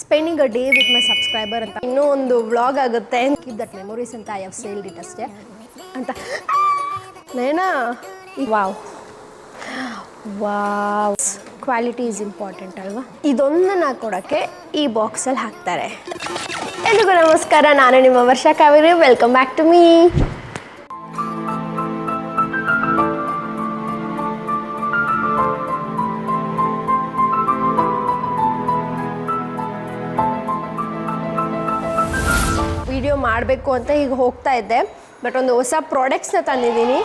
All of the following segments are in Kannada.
Spending a day with my subscriber ಅಂತ. ಇನ್ನೂ ಒಂದು ವ್ಲಾಗ್ ಆಗುತ್ತೆ. ಕೀಪ್ ದಟ್ ಮೆಮೊರೀಸ್ ಅಂತ ಐ ಹವ್ ಸೇಲ್ಡ್ ಇಟ್ ಅಷ್ಟೇ. ಅಂತ. ನೇನಾ wow. Wow. Quality is important ಅಲ್ವಾ? ಇದೊಂದನ್ನು ಕೊಡೋಕ್ಕೆ ಈ ಬಾಕ್ಸಲ್ಲಿ ಹಾಕ್ತಾರೆ. ಎಲ್ರಿಗೂ ನಮಸ್ಕಾರ. ನಾನು ನಿಮ್ಮ Varsha Kaveri. Welcome back to me ಮಾಡಬೇಕು ಅಂತ ಈಗ ಹೋಗ್ತಾ ಇದ್ದೆ. ಬಟ್ ಒಂದು ಹೊಸ ಪ್ರಾಡಕ್ಟ್ಸ್ನ ತಂದಿದ್ದೀನಿ.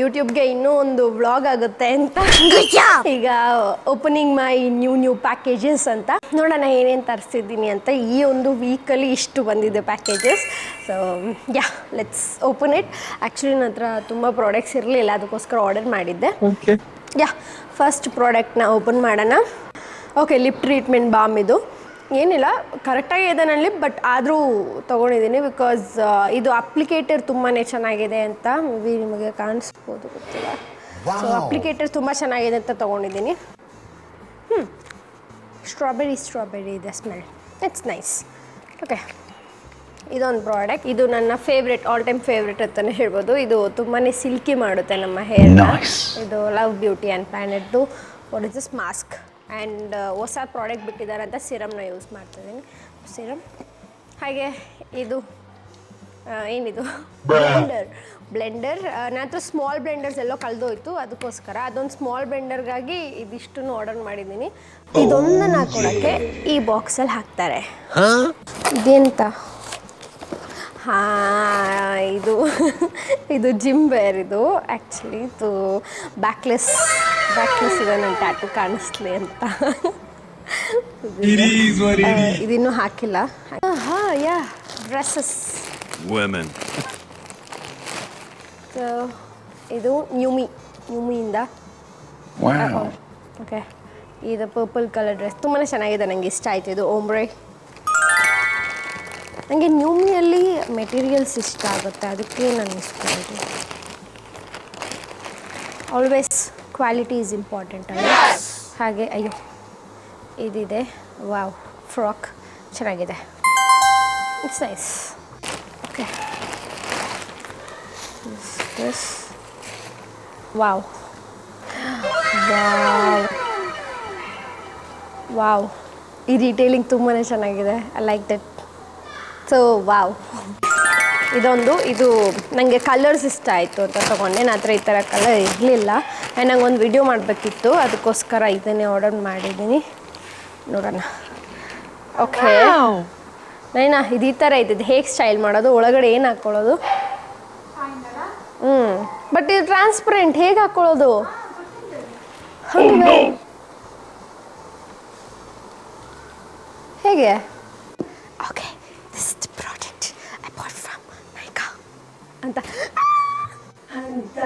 ಯೂಟ್ಯೂಬ್ಗೆ ಇನ್ನೂ ಒಂದು ವ್ಲಾಗ್ ಆಗುತ್ತೆ ಅಂತ. ಈಗ opening my new new packages ಅಂತ. ನೋಡೋಣ ಏನೇನು ತರಿಸಿದ್ದೀನಿ ಅಂತ. ಈ ಒಂದು ವೀಕಲ್ಲಿ ಇಷ್ಟು ಬಂದಿದೆ packages so yeah let's open it actually ನನ್ನ ಹತ್ರ ತುಂಬ ಪ್ರಾಡಕ್ಟ್ಸ್ ಇರಲಿಲ್ಲ. ಅದಕ್ಕೋಸ್ಕರ ಆರ್ಡರ್ ಮಾಡಿದ್ದೆ. ಯಾ ಫಸ್ಟ್ ಪ್ರಾಡಕ್ಟ್ನ ಓಪನ್ ಮಾಡೋಣ. ಓಕೆ ಲಿಪ್ ಟ್ರೀಟ್ಮೆಂಟ್ ಬಾಮ್ ಇದು. ಏನಿಲ್ಲ ಕರೆಕ್ಟಾಗಿ ಇದೆ ನಲ್ಲಿ ಬಟ್ ಆದರೂ ತೊಗೊಂಡಿದ್ದೀನಿ ಬಿಕಾಸ್ ಇದು ಅಪ್ಲಿಕೇಟರ್ ತುಂಬಾ ಚೆನ್ನಾಗಿದೆ ಅಂತ ಮೇ ಬಿ ನಿಮಗೆ ಕಾಣಿಸ್ಬೋದು ಗೊತ್ತಿಲ್ಲ. ಸೊ ಅಪ್ಲಿಕೇಟರ್ ತುಂಬ ಚೆನ್ನಾಗಿದೆ ಅಂತ ತೊಗೊಂಡಿದ್ದೀನಿ. ಹ್ಞೂ ಸ್ಟ್ರಾಬೆರಿ ಸ್ಟ್ರಾಬೆರಿ ಇದೆ ಸ್ಮೆಲ್ ಇಟ್ಸ್ ನೈಸ್ ಓಕೆ ಇದೊಂದು ಪ್ರಾಡಕ್ಟ್ ಇದು ನನ್ನ ಫೇವ್ರೆಟ್ ಆಲ್ ಟೈಮ್ ಫೇವ್ರೆಟ್ ಅಂತಲೇ ಹೇಳ್ಬೋದು. ಇದು ತುಂಬಾ ಸಿಲ್ಕಿ ಮಾಡುತ್ತೆ ನಮ್ಮ ಹೇರ್ ಇದು love beauty and ಪ್ಲಾನೆಟ್ದು what is this mask and ಹೊಸ ಪ್ರಾಡಕ್ಟ್ ಬಿಟ್ಟಿದ್ದಾರೆ ಅಂತ ಸಿರಮ್ನ ಯೂಸ್ ಮಾಡ್ತಿದ್ದೀನಿ. ಸಿರಮ್? ಹಾಗೆ ಇದು ಏನಿದು? ಬ್ಲೆಂಡರ್. ಬ್ಲೆಂಡರ್ ನಂತರ ಸ್ಮಾಲ್ ಬ್ಲೆಂಡರ್ಸ್ ಎಲ್ಲೋ ಕಳೆದೋಯ್ತು ಅದಕ್ಕೋಸ್ಕರ. ಅದೊಂದು ಸ್ಮಾಲ್ ಬ್ಲೆಂಡರ್ಗಾಗಿ ಇದಿಷ್ಟನ್ನು ಆರ್ಡರ್ ಮಾಡಿದ್ದೀನಿ. ಇದೊಂದನ್ನು ಹಾಕೊಳಕ್ಕೆ ಈ ಬಾಕ್ಸಲ್ಲಿ ಹಾಕ್ತಾರೆ. ಇದೆಂತ? ಹಾಂ ಇದು ಇದು ಜಿಮ್ ವೇರ್ ಇದು. ಆ್ಯಕ್ಚುಲಿ ಇದು ಬ್ಯಾಕ್ಲೆಸ್ ಬ್ಯಾಕ್ಲೆಸ್ ಇದೆ ನನ್ನ ಟ್ಯಾಟು ಕಾಣಿಸ್ಲಿ ಅಂತ. ಇದಿನ್ನೂ ಹಾಕಿಲ್ಲ. ಹಾ ಯಾ ಡ್ರೆಸ್ಸಸ್. ಸೊ ಇದು ನ್ಯೂಮಿ ನ್ಯೂಮಿಯಿಂದ. ಓಕೆ ಇದು ಪರ್ಪಲ್ ಕಲರ್ ಡ್ರೆಸ್ ತುಂಬಾ ಚೆನ್ನಾಗಿದೆ ನನಗೆ ಇಷ್ಟ ಆಯ್ತು. ಇದು ಓಮ್ರೆ ನನಗೆ ನ್ಯೂಮಿಯಲ್ಲಿ ಮೆಟೀರಿಯಲ್ಸ್ ಇಷ್ಟ ಆಗುತ್ತೆ. ಅದಕ್ಕೆ ನಾನು ಇಸ್ಕೊಂಡಿದ್ದು ಆಲ್ವೇಸ್ ಕ್ವಾಲಿಟಿ ಈಸ್ ಇಂಪಾರ್ಟೆಂಟ್ ಅಲ್ಲ ಹಾಗೆ ಅಯ್ಯೋ ಇದಿದೆ. ವಾವ್ ಫ್ರಾಕ್ ಚೆನ್ನಾಗಿದೆ. It's nice okay wow wow wow ಈ ರಿಟೇಲಿಂಗ್ ತುಂಬಾ ಚೆನ್ನಾಗಿದೆ. I like that so wow ಇದೊಂದು ಇದು ನನಗೆ ಕಲರ್ಸ್ ಇಷ್ಟ ಆಯಿತು ಅಂತ ತೊಗೊಂಡೆ. ನನ್ನ ಹತ್ರ ಈ ಥರ ಕಲರ್ ಇರಲಿಲ್ಲ. ನಂಗೆ ಒಂದು ವಿಡಿಯೋ ಮಾಡಬೇಕಿತ್ತು ಅದಕ್ಕೋಸ್ಕರ ಇದನ್ನೇ ಆರ್ಡರ್ ಮಾಡಿದ್ದೀನಿ. ನೋಡೋಣ. ಓಕೆ. ನೈನಾ ಇದು ಈ ಥರ ಇದ್ದಿದ್ದು ಹೇಗೆ ಸ್ಟೈಲ್ ಮಾಡೋದು? ಒಳಗಡೆ ಏನು ಹಾಕ್ಕೊಳ್ಳೋದು ಹ್ಞೂ ಬಟ್ ಇದು ಟ್ರಾನ್ಸ್ಪರೆಂಟ್. ಹೇಗೆ ಹಾಕ್ಕೊಳ್ಳೋದು ಹಂಗೆ. ಹೇಗೆ? Okay this the product I bought from Nykaa ಅಂತ. ಅಂತ.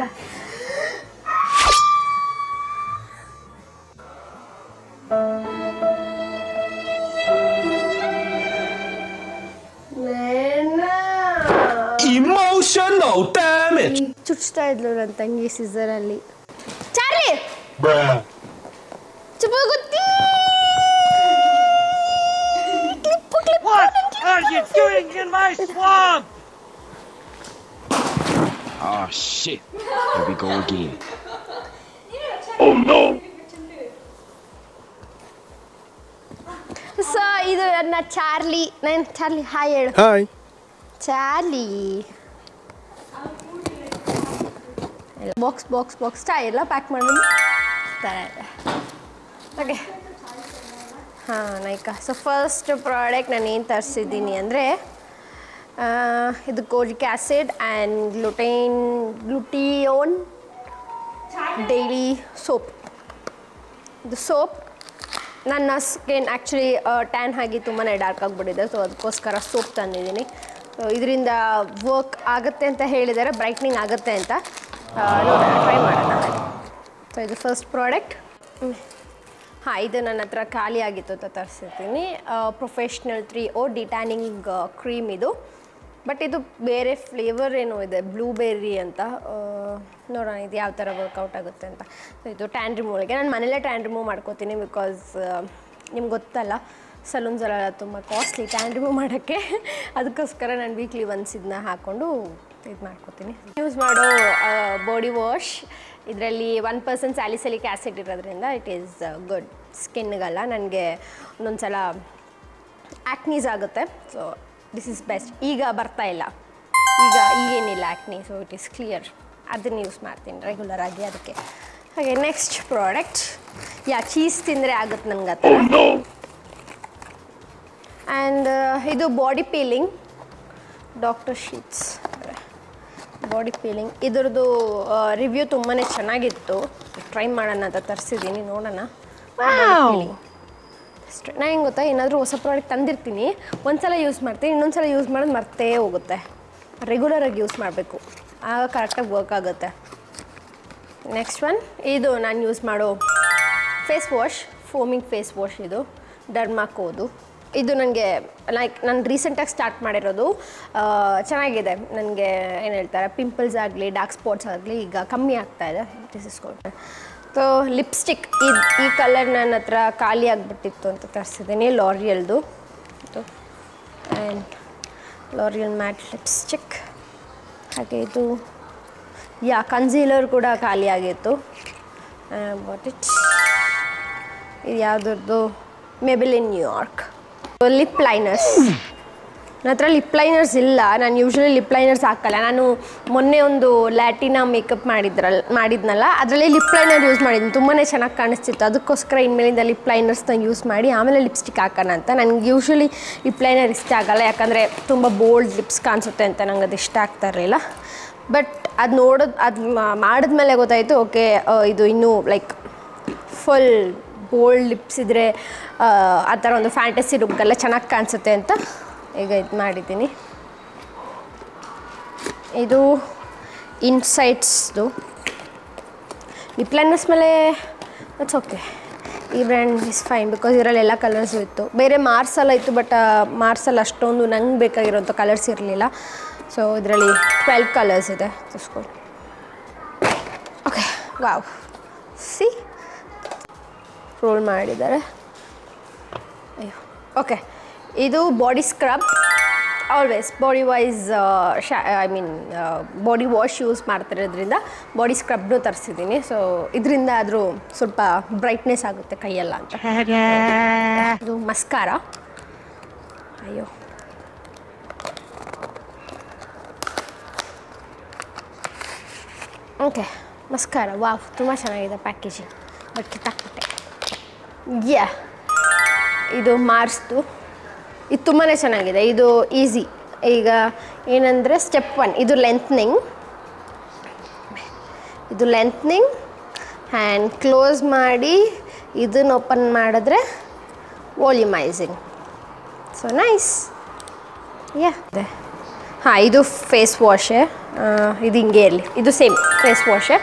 Emotional damage. ಈಗ ಚುಚ್ತಾ ಇದ್ಲು ನನ್ನ ತಂಗಿ ಸಿಸರಲ್ಲಿ Charlie Bruh. ಚುಪ್ಪಗುತ್ತಿ What are you doing in my swamp? Oh shit. Here we go again. So ಇದು ನನ್ನ ಚಾರ್ಲಿ. ನಾನು ಚಾರ್ಲಿ ಹಾಯ್ ಹೇಳು. Hi. Charlie. Box box box. ಚಾ ಎಲ್ಲ ಪ್ಯಾಕ್ ಮಾಡೋದು ಓಕೆ ಹಾಂ ನೈಕ. ಸೊ ಫಸ್ಟ್ ಪ್ರಾಡಕ್ಟ್ ನಾನು ಏನು ತರಿಸಿದ್ದೀನಿ ಅಂದರೆ ಇದು kojic acid and glutathione glutathione daily soap ಇದು ಸೋಪ್ ನನ್ನ ಸ್ಕಿನ್ ಆ್ಯಕ್ಚುಲಿ ಟ್ಯಾನ್ ಆಗಿ ತುಂಬಾ ಡಾರ್ಕ್ ಆಗಿಬಿಟ್ಟಿದೆ. ಸೊ ಅದಕ್ಕೋಸ್ಕರ ಸೋಪ್ ತಂದಿದ್ದೀನಿ. ಇದರಿಂದ ವರ್ಕ್ ಆಗುತ್ತೆ ಅಂತ ಹೇಳಿದ್ದಾರೆ ಬ್ರೈಟ್ನಿಂಗ್ ಆಗುತ್ತೆ ಅಂತ ಟ್ರೈ ಮಾಡೋಣ. ಸೊ ಇದು ಫಸ್ಟ್ ಪ್ರಾಡಕ್ಟ್ ಹಾಂ, ಇದು ನನ್ನ ಹತ್ರ ಖಾಲಿ ಆಗಿತ್ತು ಅಂತ ತರಿಸಿರ್ತೀನಿ. Professional three O detanning cream ಇದು. ಬಟ್ ಇದು ಬೇರೆ ಫ್ಲೇವರ್ ಏನೋ ಇದೆ ಬ್ಲೂಬೆರ್ರಿ ಅಂತ. ನೋಡೋಣ, ಇದು ಯಾವ ಥರ ವರ್ಕೌಟ್ ಆಗುತ್ತೆ ಅಂತ. ಸೊ ಇದು ಟ್ಯಾನ್ ರಿಮೂವ್ಗೆ ನಾನು ಮನೇಲೇ ಟ್ಯಾನ್ ರಿಮೂವ್ ಮಾಡ್ಕೋತೀನಿ ಬಿಕಾಸ್ ನಿಮ್ಗೆ ಗೊತ್ತಲ್ಲ ಸಲೂನ್ಸಲ್ಲೆಲ್ಲ ತುಂಬ ಕಾಸ್ಟ್ಲಿ ಟ್ಯಾನ್ ರಿಮೂವ್ ಮಾಡೋಕ್ಕೆ. ಅದಕ್ಕೋಸ್ಕರ ನಾನು ವೀಕ್ಲಿ ಒನ್ಸ್ ಇದನ್ನ ಹಾಕ್ಕೊಂಡು ಇದು ಮಾಡ್ಕೋತೀನಿ. ಯೂಸ್ ಮಾಡೋ ಬಾಡಿ ವಾಶ್ ಇದರಲ್ಲಿ ಒನ್ ಪರ್ಸೆಂಟ್ ಸ್ಯಾಲಿಸಲಿಕ್ ಆ್ಯಸಿಡ್ ಇರೋದ್ರಿಂದ ಇಟ್ ಈಸ್ ಗುಡ್ ಸ್ಕಿನ್ಗೆಲ್ಲ ನನಗೆ ಒಂದೊಂದು ಸಲ ಆ್ಯಕ್ನೀಸ್ ಆಗುತ್ತೆ. ಸೊ ದಿಸ್ ಇಸ್ ಬೆಸ್ಟ್ ಈಗ ಬರ್ತಾ ಇಲ್ಲ. ಈಗ ಈಗೇನಿಲ್ಲ acne so it is clear ಅದನ್ನು ಯೂಸ್ ಮಾಡ್ತೀನಿ ರೆಗ್ಯುಲರ್ ಆಗಿ ಅದಕ್ಕೆ. ಹಾಗೆ ನೆಕ್ಸ್ಟ್ ಪ್ರಾಡಕ್ಟ್ ಯಾ ಚೀಸ್ ತಿಂದರೆ ಆಗುತ್ತೆ ನನಗೆ ಆ ಥರ. ಆ್ಯಂಡ್ ಇದು body peeling doctor sheets body peeling ಇದ್ರದ್ದು ರಿವ್ಯೂ ತುಂಬಾ ಚೆನ್ನಾಗಿತ್ತು. ಟ್ರೈ ಮಾಡೋಣ ಅಂತ ತರಿಸಿದ್ದೀನಿ ನೋಡೋಣ. ಅಷ್ಟೇ ನಾ ಹೆಂಗೆ ಗೊತ್ತಾ? ಏನಾದರೂ ಹೊಸ ಪ್ರಾಡಕ್ಟ್ ತಂದಿರ್ತೀನಿ. ಒಂದ್ಸಲ ಯೂಸ್ ಮಾಡ್ತೀನಿ ಇನ್ನೊಂದ್ಸಲ ಯೂಸ್ ಮಾಡೋದು ಮರ್ತೇ ಹೋಗುತ್ತೆ. ರೆಗ್ಯುಲರಾಗಿ ಯೂಸ್ ಮಾಡಬೇಕು. ಆಗ ಕರೆಕ್ಟಾಗಿ ವರ್ಕ್ ಆಗುತ್ತೆ. ನೆಕ್ಸ್ಟ್ ಒನ್ ಇದು ನಾನು ಯೂಸ್ ಮಾಡೋ face wash foaming face wash ಇದು. ಡರ್ಮಾಕೋದು ಇದು ನನಗೆ ಲೈಕ್ ನಾನು ರೀಸೆಂಟಾಗಿ ಸ್ಟಾರ್ಟ್ ಮಾಡಿರೋದು ಚೆನ್ನಾಗಿದೆ. ನನಗೆ ಏನು ಹೇಳ್ತಾರೆ ಪಿಂಪಲ್ಸ್ ಆಗಲಿ ಡಾರ್ಕ್ ಸ್ಪಾಟ್ಸ್ ಆಗಲಿ ಈಗ ಕಮ್ಮಿ ಆಗ್ತಾ ಇದೆ. ಸೊ ಲಿಪ್ಸ್ಟಿಕ್ ಇದು ಈ ಕಲರ್ ನನ್ನ ಹತ್ರ ಖಾಲಿ ಆಗಿಬಿಟ್ಟಿತ್ತು ಅಂತ ತರಿಸಿದ್ದೀನಿ ಲಾರಿಯಲ್ದು ಆ್ಯಂಡ್ ಲಾರಿಯಲ್ ಮ್ಯಾಟ್ ಲಿಪ್ಸ್ಟಿಕ್ ಹಾಗೆ ಇದು ಯಾ ಕನ್ಸೀಲರ್ ಕೂಡ ಖಾಲಿಯಾಗಿತ್ತು ವಾಟ್ ಇಟ್ ಇದು ಯಾವುದ್ರದ್ದು Maybelline New York lip liners ನನ್ನ ಲಿಪ್ ಲೈನರ್ಸ್ ಇಲ್ಲ. ನಾನು ಯೂಶ್ವಲಿ ಲಿಪ್ ಲೈನರ್ಸ್ ಹಾಕಲ್ಲ. ನಾನು ಮೊನ್ನೆ ಒಂದು ಲ್ಯಾಟಿನ ಮೇಕಪ್ ಮಾಡಿದ್ರಲ್ಲ ಮಾಡಿದ್ನಲ್ಲ? ಅದರಲ್ಲಿ ಲಿಪ್ ಲೈನರ್ ಯೂಸ್ ಮಾಡಿದ್ದೀನಿ ತುಂಬಾ ಚೆನ್ನಾಗಿ ಕಾಣಿಸ್ತಿತ್ತು. ಅದಕ್ಕೋಸ್ಕರ ಇನ್ಮೇಲಿಂದ ಲಿಪ್ ಲೈನರ್ಸ್ನ ಯೂಸ್ ಮಾಡಿ ಆಮೇಲೆ ಲಿಪ್ಸ್ಟಿಕ್ ಹಾಕೋಣ ಅಂತ. ನನಗೆ ಯೂಶ್ವಲಿ ಲಿಪ್ ಲೈನರ್ ಇಷ್ಟ ಆಗಲ್ಲ. ಯಾಕಂದರೆ ತುಂಬ ಬೋಲ್ಡ್ ಲಿಪ್ಸ್ ಕಾಣಿಸುತ್ತೆ ಅಂತ ನಂಗೆ ಅದು ಇಷ್ಟ ಆಗ್ತಾ ಇರಲಿಲ್ಲ. ಬಟ್ ಅದು ನೋಡೋದು, ಅದು ಮಾಡಿದ್ಮೇಲೆ ಗೊತ್ತಾಯಿತು, ಓಕೆ ಇದು ಇನ್ನೂ ಲೈಕ್ ಫುಲ್ ಬೋಲ್ಡ್ ಲಿಪ್ಸ್ ಇದ್ದರೆ ಆ ಥರ ಒಂದು ಫ್ಯಾಂಟಸಿ ಲುಕ್ಗೆಲ್ಲ ಚೆನ್ನಾಗಿ ಕಾಣಿಸುತ್ತೆ ಅಂತ. ಈಗ ಇದು ಮಾಡಿದ್ದೀನಿ. ಇದು ಇನ್ಸೈಟ್ಸ್ದು ಲಿಪ್ ಲೈನರ್ಸ್ ಮೇಲೆ ಇಟ್ಸ್ ಓಕೆ ಈ ಬ್ರ್ಯಾಂಡ್ ಇಸ್ ಫೈನ್ ಬಿಕಾಸ್ ಇದರಲ್ಲಿ ಎಲ್ಲ ಕಲರ್ಸು ಇತ್ತು. ಬೇರೆ ಮಾರ್ಸಲ್ಲ ಇತ್ತು ಬಟ್ ಮಾರ್ಸಲ್ಲಿ ಅಷ್ಟೊಂದು ನಂಗೆ ಬೇಕಾಗಿರೋಂಥ ಕಲರ್ಸ್ ಇರಲಿಲ್ಲ. ಸೊ ಇದರಲ್ಲಿ ಟ್ವೆಲ್ವ್ ಕಲರ್ಸ್ ಇದೆ. ತೋರಿಸ್ಕೊಳ್ಳಿ ಓಕೆ ವಾವ್ ಸಿ ರೋಲ್ ಮಾಡಿದ್ದಾರೆ. ಅಯ್ಯೋ ಓಕೆ ಇದು body scrub always body wise Shah I mean body wash use ಮಾಡ್ತಿರೋದ್ರಿಂದ body ಸ್ಕ್ರಬ್ನು ತರಿಸಿದ್ದೀನಿ. ಸೊ ಇದರಿಂದ ಆದರೂ ಸ್ವಲ್ಪ ಬ್ರೈಟ್ನೆಸ್ ಆಗುತ್ತೆ ಕೈಯೆಲ್ಲ ಅಂತ. ಇದು ಮಸ್ಕಾರ ಅಯ್ಯೋ. ಓಕೆ ಮಸ್ಕಾರ ವಾವ್ ತುಂಬ ಚೆನ್ನಾಗಿದೆ ಪ್ಯಾಕೇಜಿಂಗ್ ಬಟ್ ಕಿತ್ತಾಕ್ಬಿಟ್ಟೆ ಯಾ ಇದು ಮಾರ್ಸ್ದು. ಇದು ತುಂಬಾ ಚೆನ್ನಾಗಿದೆ. ಇದು ಈಸಿ ಈಗ ಏನಂದರೆ ಸ್ಟೆಪ್ ಒನ್ ಇದು ಲೆಂತ್ನಿಂಗ್ ಇದು ಲೆಂತ್ನಿಂಗ್ ಆ್ಯಂಡ್ ಕ್ಲೋಸ್ ಮಾಡಿ ಇದನ್ನು ಓಪನ್ ಮಾಡಿದ್ರೆ ವಾಲ್ಯೂಮೈಸಿಂಗ್ ಸೊ ನೈಸ್ ಯಾ ಹಾಂ, ಇದು ಫೇಸ್ ವಾಶೆ ಇದು ಹಿಂಗೆ ಇರಲಿ. ಇದು ಸೇಮ್ ಫೇಸ್ ವಾಶೆ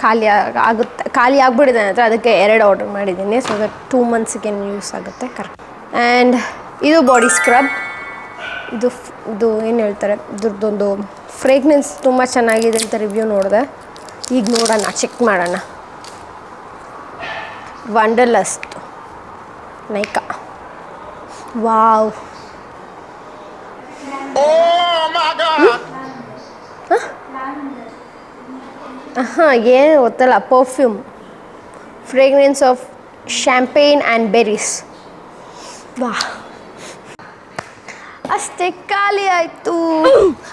ಖಾಲಿ ಆಗ- ಆಗುತ್ತೆ, ಖಾಲಿ ಆಗಿಬಿಡಿದೆ ಅಂದರೆ ಅದಕ್ಕೆ ಎರಡು ಆರ್ಡರ್ ಮಾಡಿದ್ದೀನಿ. ಸೊ ದಟ್ ಟೂ ಮಂತ್ಸ್ಗೆ ಯೂಸ್ ಆಗುತ್ತೆ. ಕರೆಕ್ಟ್ ಆ್ಯಂಡ್ ಇದು ಬಾಡಿ ಸ್ಕ್ರಬ್ ಇದು ಇದು ಏನು ಹೇಳ್ತಾರೆ? ಇದ್ರದ್ದೊಂದು ಫ್ರೇಗ್ನೆನ್ಸ್ ತುಂಬ ಚೆನ್ನಾಗಿದೆ ಅಂತ ರಿವ್ಯೂ ನೋಡಿದೆ. ಈಗ ನೋಡೋಣ ಚೆಕ್ ಮಾಡೋಣ. ವಂಡರ್ಲಸ್ಟ್ ನೈಕಾ ವಾವ್ ಹಾಂ ಏನು ಗೊತ್ತಲ್ಲ perfume fragrance of champagne and berries ವಾ ಅಷ್ಟೇ ಖಾಲಿ ಆಯಿತು.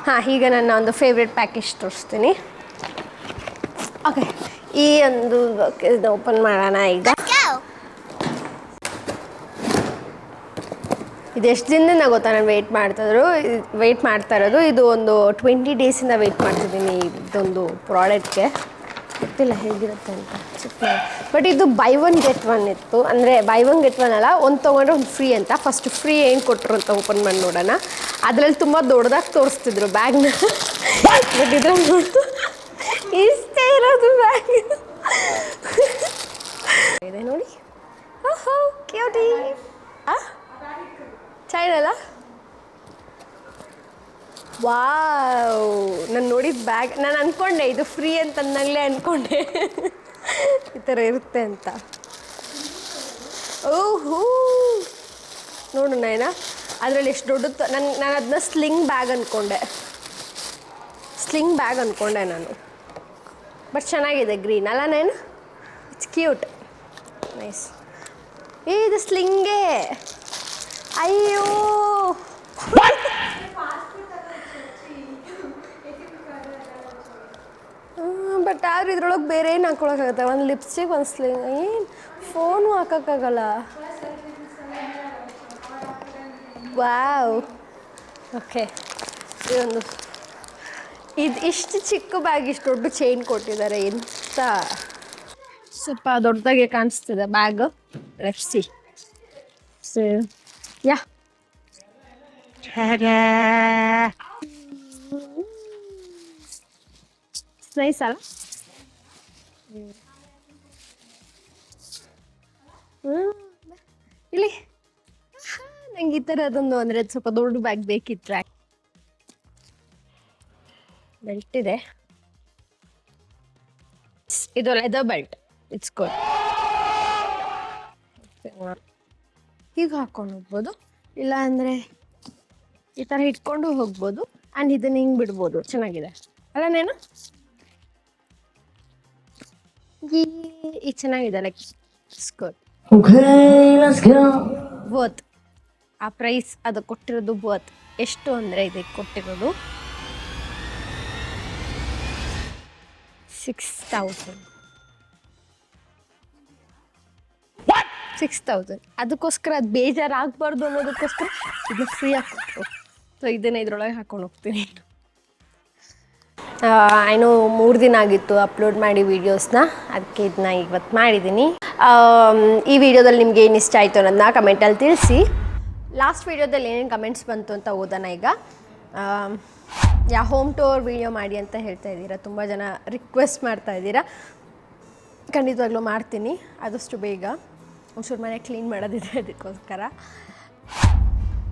ಹಾಂ ಈಗ ನನ್ನ ಒಂದು ಫೇವ್ರೆಟ್ ಪ್ಯಾಕೇಜ್ ತೋರಿಸ್ತೀನಿ. ಓಕೆ ಈ ಒಂದು ಓಪನ್ ಮಾಡೋಣ ಈಗ. ಇದು ಎಷ್ಟು ದಿನದಿಂದ ಗೊತ್ತಾ ನಾನು ವೆಯ್ಟ್ ಮಾಡ್ತಿದ್ರು ವೆಯ್ಟ್ ಮಾಡ್ತಾ ಇರೋದು. ಇದು ಒಂದು ಟ್ವೆಂಟಿ ಡೇಸಿಂದ ವೆಯ್ಟ್ ಮಾಡ್ತಿದ್ದೀನಿ ಇದೊಂದು ಪ್ರಾಡಕ್ಟ್ಗೆ ಗೊತ್ತಿಲ್ಲ ಹೇಗಿರುತ್ತೆ ಅಂತ. ಬಟ್ ಇದು ಬೈ ಒನ್ ಗೆಟ್ ಒನ್ ಇತ್ತು. ಅಂದರೆ ಬೈ ಒನ್ ಗೆಟ್ ಒನ್ ಅಲ್ಲ, ಒಂದು ತೊಗೊಂಡ್ರೆ ಒಂದು ಫ್ರೀ ಅಂತ. ಫಸ್ಟ್ ಫ್ರೀ ಏನು ಕೊಟ್ಟರು ಅಂತ ಓಪನ್ ಮಾಡಿ ನೋಡೋಣ. ಅದರಲ್ಲಿ ತುಂಬ ದೊಡ್ಡದಾಗಿ ತೋರಿಸ್ತಿದ್ರು ಬ್ಯಾಗ್ನ ಬಟ್ ಇದ್ರಲ್ಲಿ ನೋಡ್ತು ಇಷ್ಟೇ ಇರೋದು ಬ್ಯಾಗ್ ಇದೆ ನೋಡಿ ಓಹೋ ಕ್ಯೂಟಿ ಆ ಚೈನಲ್ಲ ವಾವ್ ನಾನು ನೋಡಿದ ಬ್ಯಾಗ್ ನಾನು ಅಂದ್ಕೊಂಡೆ ಇದು ಫ್ರೀ ಅಂತ ಅಂದಾಗಲೇ ಅಂದ್ಕೊಂಡೆ ಈ ಥರ ಇರುತ್ತೆ ಅಂತ. ಓಹೋ! ನೋಡು ನಯನ, ಅದರಲ್ಲಿ ಎಷ್ಟು ದೊಡ್ಡದು ನಾನು ನಾನು ಅದನ್ನ ಸ್ಲಿಂಗ್ ಬ್ಯಾಗ್ ಅಂದ್ಕೊಂಡೆ ಸ್ಲಿಂಗ್ ಬ್ಯಾಗ್ ಅಂದ್ಕೊಂಡೆ ನಾನು. ಬಟ್ ಚೆನ್ನಾಗಿದೆ ಗ್ರೀನ್ ಅಲ್ಲ ನಯನ? ಇಟ್ಸ್ ಕ್ಯೂಟ್ ನೈಸ್ ಏ, ಇದು ಸ್ಲಿಂಗೇ ಅಯ್ಯೋ! ಬಟ್ ಆದ್ರೆ ಇದ್ರೊಳಗೆ ಬೇರೆ ಏನು ಹಾಕೊಳಕ್ಕಾಗತ್ತೆ? ಒಂದು ಲಿಪ್ಸ್ಟಿಕ್ ಒಂದು ಸ್ಲಿಂಗ್ ಏನು? ಫೋನು ಹಾಕೋಕ್ಕಾಗಲ್ಲ. ವಾವ್ ಓಕೆ ಇದೊಂದು. ಇದು ಇಷ್ಟು ಚಿಕ್ಕ ಬ್ಯಾಗ್ ಇಷ್ಟು ದೊಡ್ಡ ಚೈನ್ ಕೊಟ್ಟಿದ್ದಾರೆ. ಎಂತ? ಸ್ವಲ್ಪ ದೊಡ್ಡದಾಗೆ ಕಾಣಿಸ್ತಿದೆ ಬ್ಯಾಗ್ ಸಿ ಸೊ ಯಾ ನೈಸ್ ಅಲ್ಲ ಇಲ್ಲಿ. ನಂಗೆ ಈ ಥರದೊಂದು ಅಂದರೆ ಸ್ವಲ್ಪ ದೊಡ್ಡ ಬ್ಯಾಗ್ ಬೇಕಿತ್ತು ಬೆಲ್ಟ್ ಇದೆ. ಇದು ಲೆದರ್ ಬೆಲ್ಟ್ ಇಟ್ಸ್ ಗುಡ್ ಹೀಗೆ ಹಾಕೊಂಡು ಹೋಗ್ಬೋದು. ಇಲ್ಲ ಅಂದರೆ ಈ ಥರ ಇಟ್ಕೊಂಡು ಹೋಗ್ಬೋದು. ಆ್ಯಂಡ್ ಇದನ್ನ ಹಿಂಗೆ ಬಿಡ್ಬೋದು. ಚೆನ್ನಾಗಿದೆ. ಅಲ್ಲ, ನೇನು? ಈ ಇದು ಚೆನ್ನಾಗಿದೆ ಲೈಕ್ ಸ್ಕರ್ಟ್. ವರ್ತ್ ಆ ಪ್ರೈಸ್ ಅದು ಕೊಟ್ಟಿರೋದು ವರ್ತ್ ಎಷ್ಟು ಅಂದರೆ ಇದಕ್ಕೆ ಕೊಟ್ಟಿರೋದು? ಸಿಕ್ಸ್ ತೌಸಂಡ್ ಸಿಕ್ಸ್ ತೌಸಂಡ್ ಅದಕ್ಕೋಸ್ಕರ ಅದು ಬೇಜಾರಾಗಬಾರ್ದು ಅನ್ನೋದಕ್ಕೋಸ್ಕರ ಇದು ಫ್ರೀ ಕೊಟ್ಟರು ಸೊ ಇದನ್ನ ಇದ್ರೊಳಗೆ ಹಾಕೊಂಡು ಹೋಗ್ತೀನಿ. ಏನೋ ಮೂರು ದಿನ ಆಗಿತ್ತು ಅಪ್ಲೋಡ್ ಮಾಡಿ ವೀಡಿಯೋಸ್ನ ಅದಕ್ಕೆ ಇದನ್ನ ಇವತ್ತು ಮಾಡಿದ್ದೀನಿ ಈ ವಿಡಿಯೋದಲ್ಲಿ ನಿಮ್ಗೆ ಏನು ಇಷ್ಟ ಆಯಿತು ಅನ್ನೋದನ್ನ ಕಮೆಂಟಲ್ಲಿ ತಿಳಿಸಿ. ಲಾಸ್ಟ್ ವೀಡಿಯೋದಲ್ಲಿ ಏನೇನು ಕಮೆಂಟ್ಸ್ ಬಂತು ಅಂತ ಓದೋಣ ಈಗ. ಯಾ ಹೋಮ್ ಟೂರ್ ವೀಡಿಯೋ ಮಾಡಿ ಅಂತ ಹೇಳ್ತಾ ಇದ್ದೀರಾ. ತುಂಬ ಜನ ರಿಕ್ವೆಸ್ಟ್ ಮಾಡ್ತಾ ಇದ್ದೀರಾ. ಖಂಡಿತವಾಗ್ಲೂ ಮಾಡ್ತೀನಿ. ಆದಷ್ಟು ಬೇಗ. ಒಂಚೂರು ಮನೆ ಕ್ಲೀನ್ ಮಾಡೋದಿದೆ ಅದಕ್ಕೋಸ್ಕರ.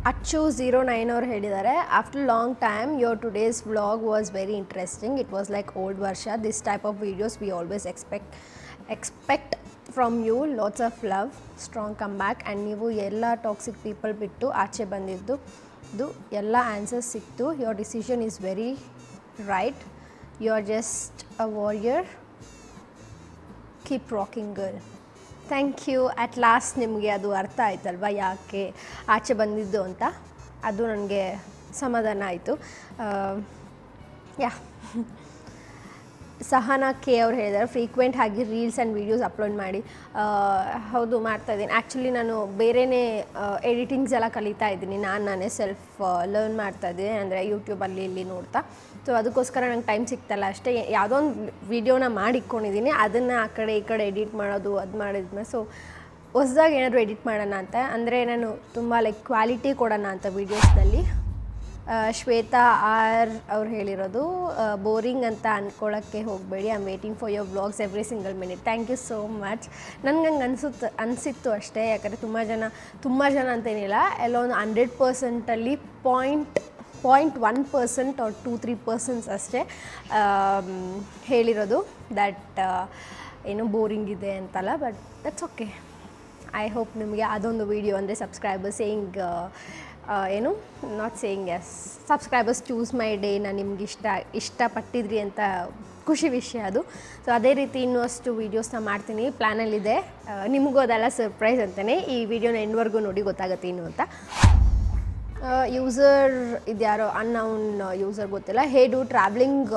ಅಚ್ಚು ಝೀರೋ ನೈನ್ ಅವ್ರು ಹೇಳಿದ್ದಾರೆ. After long time your today's vlog was very interesting it was like old ವರ್ಷ this type of videos we always expect expect from you lots of love strong come back and ನೀವು ಎಲ್ಲ ಟಾಕ್ಸಿಕ್ ಪೀಪಲ್ ಬಿಟ್ಟು ಆಚೆ ಬಂದಿದ್ದು ಇದು ಎಲ್ಲ ಆನ್ಸರ್ಸ್ ಸಿಕ್ತು. Your decision is very right you are just a warrior keep rocking girl thank you at last ನಿಮಗೆ ಅದು ಅರ್ಥ ಆಯ್ತಲ್ವಾ? ಯಾಕೆ ಆಚೆ ಬಂದಿದ್ದು ಅಂತ? ಅದು ನನಗೆ ಸಮಾಧಾನ ಆಯಿತು. ಯಾ ಸಹನಾ ಕೆ ಅವ್ರು ಹೇಳಿದ್ದಾರೆ ಫ್ರೀಕ್ವೆಂಟ್ ಆಗಿ ರೀಲ್ಸ್ ಆ್ಯಂಡ್ ವೀಡಿಯೋಸ್ ಅಪ್ಲೋಡ್ ಮಾಡಿ ಹೌದು ಮಾಡ್ತಾ ಇದ್ದೀನಿ. ಆ್ಯಕ್ಚುಲಿ ನಾನು ಬೇರೆಯೇ ಎಡಿಟಿಂಗ್ಸ್ ಎಲ್ಲ ಕಲಿತಾ ಇದ್ದೀನಿ. ನಾನು ನಾನೇ ಸೆಲ್ಫ್ ಲರ್ನ್ ಮಾಡ್ತಾ ಇದ್ದೀನಿ. ಅಂದರೆ ಯೂಟ್ಯೂಬಲ್ಲಿ ಇಲ್ಲಿ ನೋಡ್ತಾ. ಸೊ ಅದಕ್ಕೋಸ್ಕರ ನಂಗೆ ಟೈಮ್ ಸಿಗ್ತಲ್ಲ ಅಷ್ಟೇ. ಯಾವುದೋ ಒಂದು ವೀಡಿಯೋನ ಮಾಡಿಟ್ಕೊಂಡಿದ್ದೀನಿ ಅದನ್ನು ಆ ಕಡೆ ಈ ಕಡೆ ಎಡಿಟ್ ಮಾಡೋದು, ಅದು ಮಾಡಿದ್ಮೇಲೆ ಸೊ ಹೊಸ್ದಾಗಿ ಏನಾದರೂ ಎಡಿಟ್ ಮಾಡೋಣ ಅಂತ. ಅಂದರೆ ನಾನು ತುಂಬ ಲೈಕ್ ಕ್ವಾಲಿಟಿ ಕೊಡೋಣ ಅಂತ ವೀಡಿಯೋಸ್ನಲ್ಲಿ ಶ್ವೇತಾ ಆರ್ ಅವ್ರು ಹೇಳಿರೋದು ಬೋರಿಂಗ್ ಅಂತ ಅಂದ್ಕೊಳ್ಳೋಕ್ಕೆ ಹೋಗಬೇಡಿ I am waiting for your blogs every single minute thank you so much ನನಗೆ ಹಂಗೆ ಅನಿಸುತ್ತೆ ಅನಿಸಿತ್ತು ಅಷ್ಟೇ, ಯಾಕಂದರೆ ತುಂಬ ಜನ ತುಂಬ ಜನ ಅಂತೇನಿಲ್ಲ ಎಲ್ಲ ಒಂದು hundred ಪರ್ಸೆಂಟಲ್ಲಿ point point one percent or two three percents ಅಷ್ಟೇ ಹೇಳಿರೋದು. ದ್ಯಾಟ್ ಏನು ಬೋರಿಂಗ್ ಇದೆ ಅಂತಲ್ಲ but that's okay I hope ನಿಮಗೆ ಅದೊಂದು ವೀಡಿಯೋ ಅಂದರೆ ಸಬ್ಸ್ಕ್ರೈಬರ್ಸ್ ಸೇಯಿಂಗ್ ಏನು? Not saying as subscribers choose my day ನಾನು ನಿಮ್ಗೆ ಇಷ್ಟ, ಇಷ್ಟಪಟ್ಟಿದ್ರಿ ಅಂತ ಖುಷಿ ವಿಷಯ ಅದು. ಸೊ ಅದೇ ರೀತಿ ಇನ್ನೂ ಅಷ್ಟು ವೀಡಿಯೋಸ್ನ ಮಾಡ್ತೀನಿ. ಪ್ಲ್ಯಾನಲ್ಲಿದೆ ನಿಮಗೂ ಅದೆಲ್ಲ ಸರ್ಪ್ರೈಸ್ ಅಂತಲೇ ಈ ವಿಡಿಯೋನ ಎಂಡ್ವರೆಗೂ ನೋಡಿ ಗೊತ್ತಾಗುತ್ತೆ ಇನ್ನು ಅಂತ. ಯೂಸರ್ ಇದ್ಯಾರೋ? ಅನ್ನೌನ್ ಯೂಸರ್ ಗೊತ್ತಿಲ್ಲ. Hey do traveling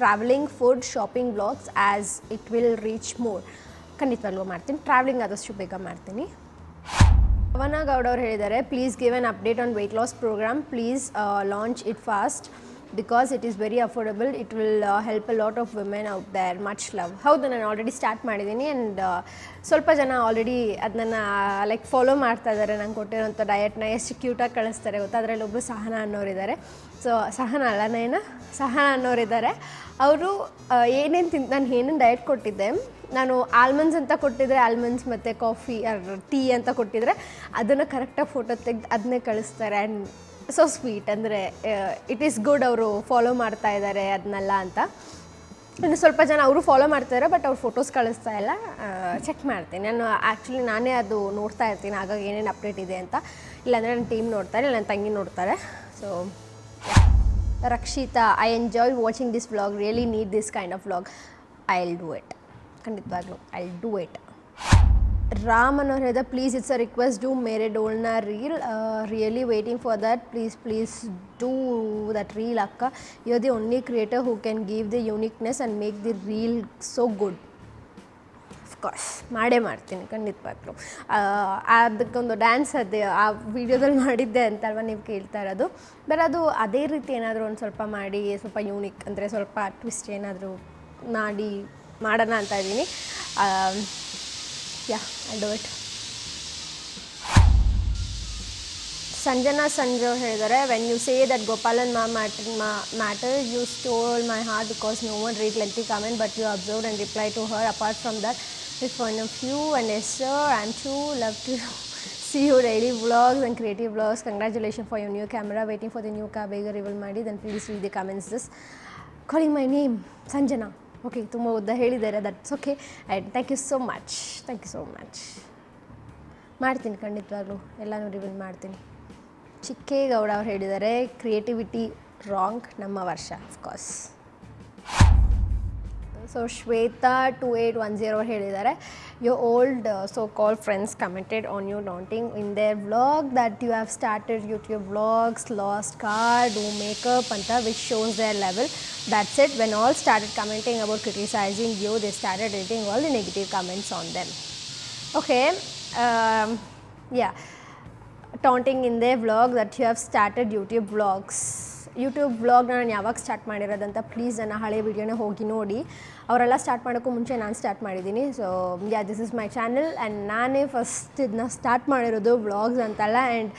traveling food shopping blogs as it will reach more ಖಂಡಿತವಾಗ್ಲೂ ಮಾಡ್ತೀನಿ. ಟ್ರಾವೆಲಿಂಗ್ ಆದಷ್ಟು ಬೇಗ ಮಾಡ್ತೀನಿ. ಪವನ ಗೌಡ್ ಅವ್ರು ಹೇಳಿದ್ದಾರೆ please give an update on weight loss program please launch it fast because it is very affordable it will help a lot of women out there much love ಹೌದು, ನಾನು ಆಲ್ರೆಡಿ ಸ್ಟಾರ್ಟ್ ಮಾಡಿದ್ದೀನಿ ಆ್ಯಂಡ್ ಸ್ವಲ್ಪ ಜನ ಆಲ್ರೆಡಿ ಅದನ್ನ ಲೈಕ್ ಫಾಲೋ ಮಾಡ್ತಾ ಇದ್ದಾರೆ ನಂಗೆ ಕೊಟ್ಟಿರೋಂಥ ಡಯಟ್ನ ಎಷ್ಟು ಕ್ಯೂಟಾಗಿ ಕಳಿಸ್ತಾರೆ ಗೊತ್ತಾ? ಅದರಲ್ಲಿ ಒಬ್ಬರು ಸಹನ ಅನ್ನೋರಿದ್ದಾರೆ. ಸೊ ಸಹನ ಅಲ್ಲ, ನಯನ? ಸಹನ ಅನ್ನೋರಿದ್ದಾರೆ. ಅವರು ಏನೇನು ತಿನ್, ನಾನು ಏನೇನು ಡಯಟ್ ಕೊಟ್ಟಿದ್ದೆ, ನಾನು ಆಲ್ಮಂಡ್ಸ್ ಅಂತ ಕೊಟ್ಟಿದ್ರೆ ಆಲ್ಮಂಡ್ಸ್ ಮತ್ತು ಕಾಫಿ ಟೀ ಅಂತ ಕೊಟ್ಟಿದ್ರೆ, ಅದನ್ನು ಕರೆಕ್ಟಾಗಿ ಫೋಟೋ ತೆಗೆದು ಅದನ್ನೇ ಕಳಿಸ್ತಾರೆ. ಆ್ಯಂಡ್ ಸೊ ಸ್ವೀಟ್ ಅಂದರೆ ಇಟ್ ಈಸ್ ಗುಡ್ ಅವರು ಫಾಲೋ ಮಾಡ್ತಾ ಇದ್ದಾರೆ ಅದನ್ನೆಲ್ಲ ಅಂತ. ಇನ್ನು ಸ್ವಲ್ಪ ಜನ ಅವರು ಫಾಲೋ ಮಾಡ್ತಾರೆ ಬಟ್ ಅವ್ರು ಫೋಟೋಸ್ ಕಳಿಸ್ತಾ ಇಲ್ಲ. ಚೆಕ್ ಮಾಡ್ತೀನಿ. ನಾನು ಆ್ಯಕ್ಚುಲಿ ನಾನೇ ಅದು ನೋಡ್ತಾ ಇರ್ತೀನಿ ಹಾಗಾಗಿ ಏನೇನು ಅಪ್ಡೇಟ್ ಇದೆ ಅಂತ. ಇಲ್ಲಾಂದರೆ ನನ್ನ ಟೀಮ್ ನೋಡ್ತಾರೆ, ಇಲ್ಲ ನನ್ನ ತಂಗಿ ನೋಡ್ತಾರೆ. So Rakshita I enjoy watching this vlog really need this kind of vlog I will do it ಖಂಡಿತವಾಗ್ಲೂ I will do it Ram ಅನ್ನೋರು ಹೇಳಿದ please it's a request do Mere Dholna reel really waiting for that please please do that reel ಅಕ್ಕ you are the only creator who can give the uniqueness and make the reel so good of course ಮಾಡೇ ಮಾಡ್ತೀನಿ ಖಂಡಿತವಾಗ್ಲೂ ಅದಕ್ಕೊಂದು ಡ್ಯಾನ್ಸ್ ಅದೇ ಆ ವಿಡಿಯೋದಲ್ಲಿ ಮಾಡಿದ್ದೆ ಅಂತಲ್ವ ನೀವು ಕೇಳ್ತಾ ಇರೋದು. ಬಟ್ ಅದು ಅದೇ ರೀತಿ ಏನಾದರೂ ಒಂದು ಸ್ವಲ್ಪ ಮಾಡಿ, ಸ್ವಲ್ಪ ಯೂನಿಕ್ ಅಂದರೆ ಸ್ವಲ್ಪ ಟ್ವಿಸ್ಟ್ ಏನಾದರೂ ಮಾಡಿ, ಮಾಡೋಣ ಅಂತ ಇದ್ದೀನಿ. yeah I do it Sanjana Sanju ಅವ್ರು ಹೇಳಿದ್ದಾರೆ when you say that Gopalan ಮಾ ಮ್ಯಾಟರ್ ಮಾ matter you stole my heart because no one read lengthy comment but you observe and reply to her apart from that with one of you and S sir and to love to see you daily vlogs and creative vlogs congratulation for you new camera waiting for the new ಕ್ಯಾ ಬೇಗ ರಿವಲ್ ಮಾಡಿ then please read the comments this calling my name Sanjana Okay ತುಂಬ ಉದ್ದ ಹೇಳಿದ್ದಾರೆ. That's okay and thank you so much thank you so much ಮಾಡ್ತೀನಿ ಖಂಡಿತವಾಗ್ಲೂ. ಎಲ್ಲನೂ ರಿವೀಲ್ ಮಾಡ್ತೀನಿ. ಚಿಕ್ಕೇಗೌಡ ಅವ್ರು ಹೇಳಿದ್ದಾರೆ ಕ್ರಿಯೇಟಿವಿಟಿ ರಾಂಗ್ ನಮ್ಮ ವರ್ಷ of course so Shweta two eight one zero ಹೇಳಿದ್ದಾರೆ. You old so call friends commented on you taunting in their vlog that you have started YouTube vlogs last car do makeup ಅಂತ which shows their level that's it when all started commenting about criticizing you they started rating all the negative comments on them okay yeah taunting in the vlog that you have started YouTube vlogs YouTube ವ್ಲಾಗ್ನ ನಾನು ಯಾವಾಗ ಸ್ಟಾರ್ಟ್ ಮಾಡಿರೋದಂತ ಪ್ಲೀಸ್ ನನ್ನ ಹಳೆ ವಿಡಿಯೋನೇ ಹೋಗಿ ನೋಡಿ. ಅವರೆಲ್ಲ ಸ್ಟಾರ್ಟ್ ಮಾಡೋಕ್ಕೂ ಮುಂಚೆ ನಾನು ಸ್ಟಾರ್ಟ್ ಮಾಡಿದ್ದೀನಿ. So yeah this is my channel and ನಾನೇ ಫಸ್ಟ್ ಇದನ್ನ ಸ್ಟಾರ್ಟ್ ಮಾಡಿರೋದು ವ್ಲಾಗ್ಸ್ ಅಂತಲ್ಲ ಆ್ಯಂಡ್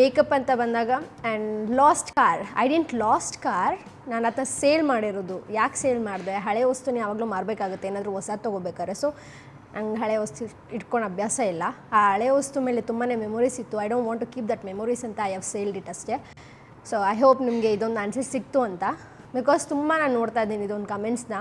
ಮೇಕಪ್ ಅಂತ ಬಂದಾಗ and last car I dent last car ನಾನು ಆತ ಸೇಲ್ ಮಾಡಿರೋದು. ಯಾಕೆ ಸೇಲ್ ಮಾಡಿದೆ? ಹಳೆ ವಸ್ತುನ ಯಾವಾಗಲೂ ಮಾರಬೇಕಾಗುತ್ತೆ. ಏನಾದರೂ ಹೊಸ ತೊಗೋಬೇಕಾದ್ರೆ. ಸೊ ನಂಗೆ ಹಳೆ ವಸ್ತು ಇಟ್ಕೊಂಡು ಅಭ್ಯಾಸ ಇಲ್ಲ. ಆ ಹಳೆ ವಸ್ತು ಮೇಲೆ ತುಂಬಾ ಮೆಮೊರೀಸ್ ಇತ್ತು. I don't want to keep that memories ಅಂತ ಐ ಹ್ಯಾವ್ ಸೇಲ್ಡ್ ಇಟ್ ಅಷ್ಟೇ. ಸೊ ಐ ಹೋಪ್ ನಿಮಗೆ ಇದೊಂದು ಆನ್ಸರ್ ಸಿಕ್ತು ಅಂತ. ಬಿಕಾಸ್ ತುಂಬ ನಾನು ನೋಡ್ತಾ ಇದ್ದೀನಿ ಇದೊಂದು ಕಮೆಂಟ್ಸ್ನ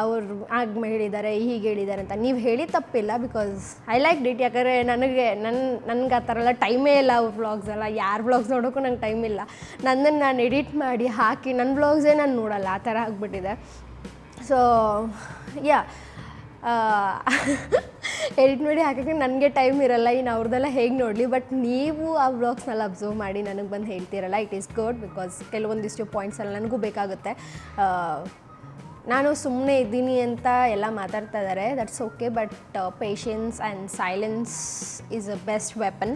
ಅವರು ಆಗ ಹೇಳಿದ್ದಾರೆ ಹೀಗೆ ಹೇಳಿದ್ದಾರೆ ಅಂತ. ನೀವು ಹೇಳಿ ತಪ್ಪಿಲ್ಲ ಬಿಕಾಸ್ ಐ ಲೈಕ್ ಡಿಟ್ ಯಾಕಂದರೆ ನನಗೆ ನನ್ನ ನನಗೆ ಆ ಥರ ಎಲ್ಲ ಟೈಮೇ ಇಲ್ಲ ಅವ್ರ ವ್ಲಾಗ್ಸ್ ಎಲ್ಲ. ಯಾರು ವ್ಲಾಗ್ಸ್ ನೋಡೋಕ್ಕೂ ನಂಗೆ ಟೈಮ್ ಇಲ್ಲ. ನನ್ನನ್ನು ನಾನು ಎಡಿಟ್ ಮಾಡಿ ಹಾಕಿ ನನ್ನ ವ್ಲಾಗ್ಸೇ ನಾನು ನೋಡಲ್ಲ, ಆ ಥರ ಆಗಿಬಿಟ್ಟಿದೆ. ಸೊ ಯಾ ಎಡಿಟ್ ಮಾಡಿ ಹಾಕೋಕ್ಕೆ ನನಗೆ ಟೈಮ್ ಇರಲ್ಲ, ಇನ್ನು ಅವ್ರದ್ದೆಲ್ಲ ಹೇಗೆ ನೋಡಲಿ? ಬಟ್ ನೀವು ಆ ವ್ಲಾಗ್ಸ್ನೆಲ್ಲ ಅಬ್ಸರ್ವ್ ಮಾಡಿ ನನಗೆ ಬಂದು ಹೇಳ್ತಿರಲ್ಲ ಇಟ್ ಈಸ್ ಗುಡ್ ಬಿಕಾಸ್ ಕೆಲವೊಂದಿಷ್ಟು ಪಾಯಿಂಟ್ಸ್ ಎಲ್ಲ ನನಗೂ ಬೇಕಾಗುತ್ತೆ. ನಾನು ಸುಮ್ಮನೆ ಇದ್ದೀನಿ ಅಂತ ಎಲ್ಲ ಮಾತಾಡ್ತಾ ಇದ್ದಾರೆ that's okay but patience and silence is a best weapon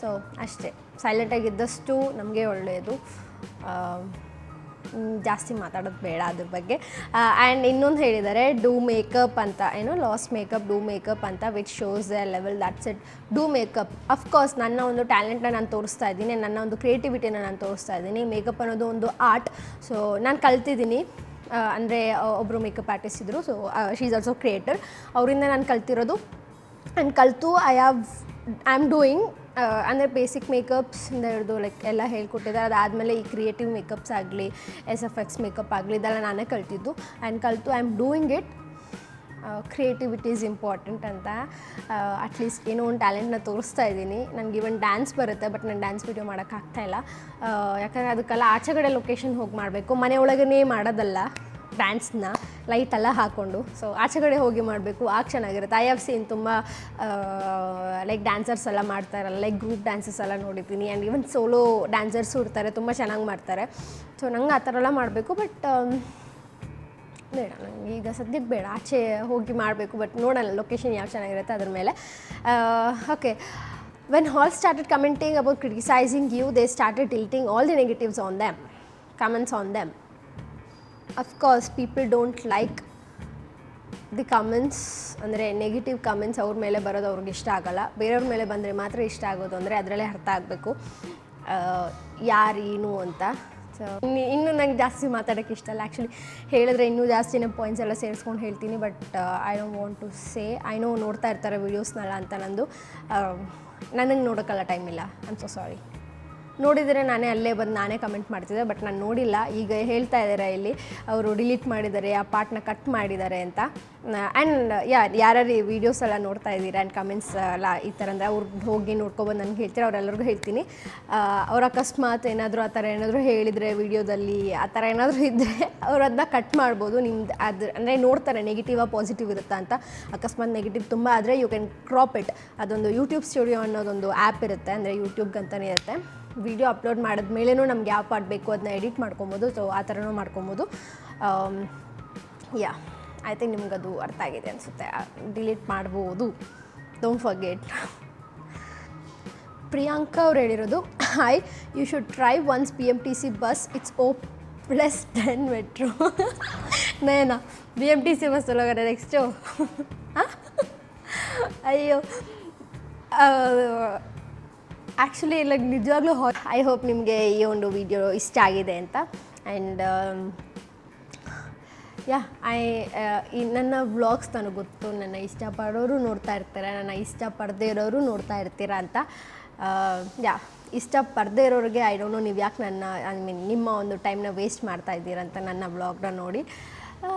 so ಅಷ್ಟೇ. ಸೈಲೆಂಟಾಗಿದ್ದಷ್ಟು ನಮಗೆ ಒಳ್ಳೆಯದು ಜಾಸ್ತಿ ಮಾತಾಡೋದು ಬೇಡ ಅದ್ರ ಬಗ್ಗೆ. ಆ್ಯಂಡ್ ಇನ್ನೊಂದು ಹೇಳಿದ್ದಾರೆ ಡೂ ಮೇಕಪ್ ಅಂತ, ಏನು ಲಾಸ್ ಮೇಕಪ್ ಡೂ ಮೇಕಪ್ ಅಂತ which shows the level that's it do makeup of course ನನ್ನ ಒಂದು ಟ್ಯಾಲೆಂಟ್ನ ನಾನು ತೋರಿಸ್ತಾ ಇದ್ದೀನಿ, ನನ್ನ ಒಂದು ಕ್ರಿಯೇಟಿವಿಟಿನ ನಾನು ತೋರಿಸ್ತಾ ಇದ್ದೀನಿ. ಮೇಕಪ್ ಅನ್ನೋದು ಒಂದು ಆರ್ಟ್ ಸೊ ನಾನು ಕಲ್ತಿದ್ದೀನಿ. ಅಂದರೆ ಒಬ್ಬರು ಮೇಕಪ್ ಆರ್ಟಿಸ್ಟ್ ಇದ್ದರು so she is also creator ಅವರಿಂದ ನಾನು ಕಲ್ತಿರೋದು. ಆ್ಯಂಡ್ ಕಲಿತು I have I am doing ಅಂದರೆ ಬೇಸಿಕ್ ಮೇಕಪ್ಸಿಂದ ಹಿಡಿದು ಲೈಕ್ ಎಲ್ಲ ಹೇಳ್ಕೊಟ್ಟಿದ್ದಾರೆ. ಅದಾದಮೇಲೆ ಈ ಕ್ರಿಯೇಟಿವ್ ಮೇಕಪ್ಸ್ ಆಗಲಿ ಎಸ್ ಎಫ್ ಎಕ್ಸ್ ಮೇಕಪ್ ಆಗಲಿ, ಇದೆಲ್ಲ ನಾನೇ ಕಲ್ತಿದ್ದು. ಆ್ಯಂಡ್ ಕಲಿತು I am doing it creativity is important ಅಂತ. ಅಟ್ಲೀಸ್ಟ್ ಏನೋ ಒಂದು ಟ್ಯಾಲೆಂಟ್ನ ತೋರಿಸ್ತಾ ಇದ್ದೀನಿ. ನನಗೆ ಇವನ್ ಡ್ಯಾನ್ಸ್ ಬರುತ್ತೆ ಬಟ್ ನಾನು ಡ್ಯಾನ್ಸ್ ವೀಡಿಯೋ ಮಾಡೋಕ್ಕಾಗ್ತಾಯಿಲ್ಲ ಯಾಕಂದರೆ ಅದಕ್ಕೆಲ್ಲ ಆಚೆಗಡೆ ಲೊಕೇಶನ್ ಹೋಗಿ ಮಾಡಬೇಕು. ಮನೆ ಮಾಡೋದಲ್ಲ. ಡ್ಯಾನ್ಸ್ನ ಲೈಟ್ ಎಲ್ಲ ಹಾಕ್ಕೊಂಡು ಸೊ ಆಚೆಗಡೆ ಹೋಗಿ ಮಾಡಬೇಕು. ಆಗ ಚೆನ್ನಾಗಿರುತ್ತೆ ಐ ಹ್ಯಾವ್ ಸೀನ್ ತುಂಬ ಲೈಕ್ ಡ್ಯಾನ್ಸರ್ಸ್ ಎಲ್ಲ ಮಾಡ್ತಾರಲ್ಲ ಲೈಕ್ ಗ್ರೂಪ್ ಡ್ಯಾನ್ಸಸ್ ಎಲ್ಲ ನೋಡಿದ್ದೀನಿ. ಆ್ಯಂಡ್ ಈವನ್ ಸೋಲೋ ಡ್ಯಾನ್ಸರ್ಸು ಇರ್ತಾರೆ ತುಂಬ ಚೆನ್ನಾಗಿ ಮಾಡ್ತಾರೆ. ಸೊ ನಂಗೆ ಆ ಥರ ಎಲ್ಲ ಮಾಡಬೇಕು. ಬಟ್ ಬೇಡ ನನಗೆ ಈಗ ಸದ್ಯಕ್ಕೆ ಬೇಡ. ಆಚೆ ಹೋಗಿ ಮಾಡಬೇಕು. ಬಟ್ ನೋಡೋಣ ಲೊಕೇಶನ್ ಯಾವ ಚೆನ್ನಾಗಿರುತ್ತೆ ಅದ್ರ ಮೇಲೆ. Okay when all started commenting about criticizing you they started tilting all the negatives on them comments on them of course people don't like the comments ಅಂದರೆ ನೆಗೆಟಿವ್ ಕಮೆಂಟ್ಸ್ ಅವ್ರ ಮೇಲೆ ಬರೋದು ಅವ್ರಿಗೆ ಇಷ್ಟ ಆಗಲ್ಲ. ಬೇರೆಯವ್ರ ಮೇಲೆ ಬಂದರೆ ಮಾತ್ರ ಇಷ್ಟ ಆಗೋದು ಅಂದರೆ ಅದರಲ್ಲೇ ಅರ್ಥ ಆಗಬೇಕು. ಯಾರೇನು ಅಂತ. ಸೊ ಇನ್ನು, ಇನ್ನೂ ನಂಗೆ ಜಾಸ್ತಿ ಮಾತಾಡೋಕ್ಕೆ ಇಷ್ಟ ಅಲ್ಲ. ಆ್ಯಕ್ಚುಲಿ ಹೇಳಿದ್ರೆ ಇನ್ನೂ ಜಾಸ್ತಿನೇ ಪಾಯಿಂಟ್ಸ್ ಎಲ್ಲ ಸೇರಿಸ್ಕೊಂಡು ಹೇಳ್ತೀನಿ but I don't want to say I know ನೋಡ್ತಾ ಇರ್ತಾರೆ ವೀಡಿಯೋಸ್ನೆಲ್ಲ ಅಂತ ನಂದು. ನನಗೆ ನೋಡೋಕ್ಕಲ್ಲ ಟೈಮ್ ಇಲ್ಲ. ಐ ಆಮ್ ಸೊ ಸಾರಿ ನೋಡಿದರೆ ನಾನೇ ಅಲ್ಲೇ ಬಂದು ನಾನೇ ಕಮೆಂಟ್ ಮಾಡ್ತಿದ್ದೆ ಬಟ್ ನಾನು ನೋಡಿಲ್ಲ. ಈಗ ಹೇಳ್ತಾ ಇದ್ದಾರೆ ಇಲ್ಲಿ, ಅವರು ಡಿಲೀಟ್ ಮಾಡಿದ್ದಾರೆ, ಆ ಪಾರ್ಟ್ನ ಕಟ್ ಮಾಡಿದ್ದಾರೆ ಅಂತ. ಆ್ಯಂಡ್ ಯಾ, ಯಾರ್ಯಾರು ಈ ವೀಡಿಯೋಸ್ ಎಲ್ಲ ನೋಡ್ತಾ ಇದ್ದೀರಾ ಆ್ಯಂಡ್ ಕಮೆಂಟ್ಸ್ ಎಲ್ಲ ಈ ಥರ ಅಂದರೆ ಅವ್ರು ಹೋಗಿ ನೋಡ್ಕೊಬಂದು ನನಗೆ ಹೇಳ್ತೀರಾ? ಅವರೆಲ್ಲರಿಗೂ ಹೇಳ್ತೀನಿ. ಅವ್ರ ಅಕಸ್ಮಾತ್ ಏನಾದರೂ ಆ ಥರ ಏನಾದರೂ ಹೇಳಿದರೆ ವೀಡಿಯೋದಲ್ಲಿ ಆ ಥರ ಏನಾದರೂ ಇದ್ದರೆ ಅವ್ರು ಅದನ್ನ ಕಟ್ ಮಾಡ್ಬೋದು. ನಿಮ್ದು ಅದು, ಅಂದರೆ ನೋಡ್ತಾರೆ ಆ ಪಾಸಿಟಿವ್ ಇರುತ್ತಾ ಅಂತ. ಅಕಸ್ಮಾತ್ ನೆಗೆಟಿವ್ ತುಂಬ ಆದರೆ ಯು ಕ್ಯಾನ್ ಕ್ರಾಪ್ ಇಟ್ ಅದೊಂದು ಯೂಟ್ಯೂಬ್ ಸ್ಟುಡಿಯೋ ಅನ್ನೋದೊಂದು ಆ್ಯಪ್ ಇರುತ್ತೆ, ಅಂದರೆ ಯೂಟ್ಯೂಬ್ಗಂತಲೇ ಇರುತ್ತೆ. ವಿಡಿಯೋ ಅಪ್ಲೋಡ್ ಮಾಡಿದ್ಮೇಲೆನೂ ನಮ್ಗೆ ಯಾವ ಪಾರ್ಟ್ ಬೇಕು ಅದನ್ನ ಎಡಿಟ್ ಮಾಡ್ಕೊಬೋದು ಸೊ ಆ ಥರನೂ ಮಾಡ್ಕೊಬೋದು. ಯಾ ಐ ಥಿಂಕ್ ನಿಮ್ಗದು ಅರ್ಥ ಆಗಿದೆ ಅನಿಸುತ್ತೆ. ಡಿಲೀಟ್ ಮಾಡ್ಬೋದು. ಡೋಂಟ್ ಫರ್ಗೆಟ್ ಪ್ರಿಯಾಂಕಾ ಅವ್ರು ಹೇಳಿರೋದು hi you should try once P M T C bus it's O plus ten metro ನೇನಾ B M T C bus ಒಳಗಡೆ ನೆಕ್ಸ್ಟು ಅಯ್ಯೋ. ಆ್ಯಕ್ಚುಲಿ ಲೈಕ್ ನಿಜವಾಗ್ಲೂ ಐ ಹೋಪ್ ನಿಮಗೆ ಈ ಒಂದು ವಿಡಿಯೋ ಇಷ್ಟ ಆಗಿದೆ ಅಂತ. ಆ್ಯಂಡ್ ಯಾ ಐ ಈ ನನ್ನ ವ್ಲಾಗ್ಸ್ ನನಗೆ ಗೊತ್ತು ನನ್ನ ಇಷ್ಟಪಡೋರು ನೋಡ್ತಾ ಇರ್ತಾರೆ ನನ್ನ ಇಷ್ಟಪಡದೇ ಇರೋರು ನೋಡ್ತಾ ಇರ್ತೀರ ಅಂತ. ಯಾ ಇಷ್ಟಪಡದೇ ಇರೋರಿಗೆ ಐ ಡೋಂಟ್ ನೋ ನೀವು ಯಾಕೆ ನನ್ನ ಐ ಮೀನ್ ನಿಮ್ಮ ಒಂದು ಟೈಮ್ನ ವೇಸ್ಟ್ ಮಾಡ್ತಾ ಇದ್ದೀರಂತ ನನ್ನ ವ್ಲಾಗ್ನ ನೋಡಿ. ಆ,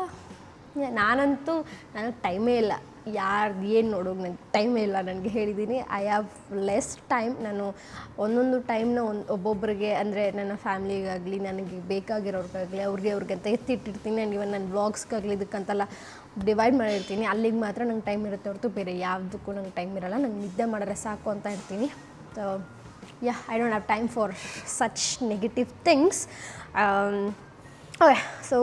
ನಾನಂತೂ ನನಗೆ ಟೈಮೇ ಇಲ್ಲ. ಯಾರ್ದು ಏನು ನೋಡೋಕೆ ನನಗೆ ಟೈಮೇ ಇಲ್ಲ, ನನಗೆ ಹೇಳಿದ್ದೀನಿ ಐ ಹ್ಯಾವ್ ಲೆಸ್ ಟೈಮ್ ನಾನು ಒಂದೊಂದು ಟೈಮ್ನ ಒಂದು ಒಬ್ಬೊಬ್ಬರಿಗೆ ಅಂದರೆ ನನ್ನ ಫ್ಯಾಮ್ಲಿಗಾಗಲಿ ನನಗೆ ಬೇಕಾಗಿರೋರಿಗಾಗಲಿ, ಅವ್ರಿಗೆ ಅವ್ರಿಗೆ ಅಂತ ಎತ್ತಿಟ್ಟಿರ್ತೀನಿ. ನಾನು ಇವನ್ ನನ್ನ ವ್ಲಾಗ್ಸ್ಗಾಗಲಿ ಇದಕ್ಕಂತೆಲ್ಲ ಡಿವೈಡ್ ಮಾಡಿರ್ತೀನಿ. ಅಲ್ಲಿಗೆ ಮಾತ್ರ ನಂಗೆ ಟೈಮ್ ಇರುತ್ತೆ ಹೊರತು ಬೇರೆ ಯಾವುದಕ್ಕೂ ನಂಗೆ ಟೈಮ್ ಇರೋಲ್ಲ. ನಂಗೆ ನಿದ್ದೆ ಮಾಡಿದ್ರೆ ಸಾಕು ಅಂತ ಇರ್ತೀನಿ. So yeah I don't have time for such negative things okay so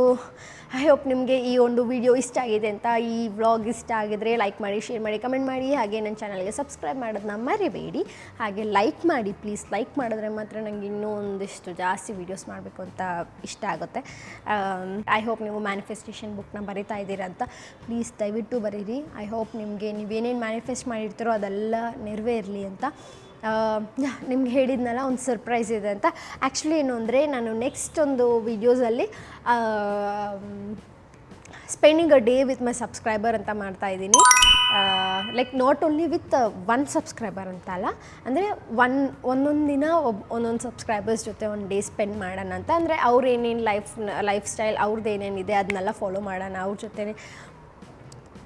I hope ನಿಮಗೆ ಈ ಒಂದು ವಿಡಿಯೋ ಇಷ್ಟ ಆಗಿದೆ ಅಂತ, ಈ ವ್ಲಾಗ್ ಇಷ್ಟ ಆಗಿದ್ರೆ ಲೈಕ್ ಮಾಡಿ ಶೇರ್ ಮಾಡಿ ಕಮೆಂಟ್ ಮಾಡಿ. ಹಾಗೆ ನನ್ನ ಚಾನಲ್ಗೆ ಸಬ್ಸ್ಕ್ರೈಬ್ ಮಾಡೋದನ್ನ ಮರಿಬೇಡಿ. ಹಾಗೆ ಲೈಕ್ ಮಾಡಿ ಪ್ಲೀಸ್ ಲೈಕ್ ಮಾಡಿದ್ರೆ ಮಾತ್ರ ನನಗೆ ಇನ್ನೂ ಒಂದಿಷ್ಟು ಜಾಸ್ತಿ ವೀಡಿಯೋಸ್ ಮಾಡಬೇಕು ಅಂತ ಇಷ್ಟ ಆಗುತ್ತೆ. ಐ ಹೋಪ್ ನೀವು ಮ್ಯಾನಿಫೆಸ್ಟೇಷನ್ ಬುಕ್ನ ಬರಿತಾ ಇದ್ದೀರಾ ಅಂತ ಪ್ಲೀಸ್ ದಯವಿಟ್ಟು ಬರೀರಿ. ಐ ಹೋಪ್ ನಿಮಗೆ ನೀವೇನೇನು ಮ್ಯಾನಿಫೆಸ್ಟ್ ಮಾಡಿರ್ತೀರೋ ಅದೆಲ್ಲ ನೆರವೇರಲಿ ಅಂತ. ನಿಮ್ಗೆ ಹೇಳಿದ್ನಲ್ಲ, ಒಂದು ಸರ್ಪ್ರೈಸ್ ಇದೆ ಅಂತ. ಆ್ಯಕ್ಚುಲಿ ಏನು ಅಂದರೆ, ನಾನು ನೆಕ್ಸ್ಟ್ ಒಂದು ವಿಡಿಯೋಸಲ್ಲಿ spending a day with my subscriber ಅಂತ ಮಾಡ್ತಾ ಇದ್ದೀನಿ. Like not only with one subscriber ಅಂತ ಅಲ್ಲ ಅಂದರೆ ಒನ್ ಒಂದೊಂದು ದಿನ ಒಬ್, ಒಂದೊಂದು ಸಬ್ಸ್ಕ್ರೈಬರ್ಸ್ ಜೊತೆ ಒಂದು ಡೇ ಸ್ಪೆಂಡ್ ಮಾಡೋಣ ಅಂತ. ಅಂದರೆ ಅವ್ರು ಏನೇನು ಲೈಫ್ ಲೈಫ್ ಸ್ಟೈಲ್ ಅವ್ರದ್ದು ಏನೇನಿದೆ ಅದನ್ನೆಲ್ಲ ಫಾಲೋ ಮಾಡೋಣ, ಅವ್ರ ಜೊತೆ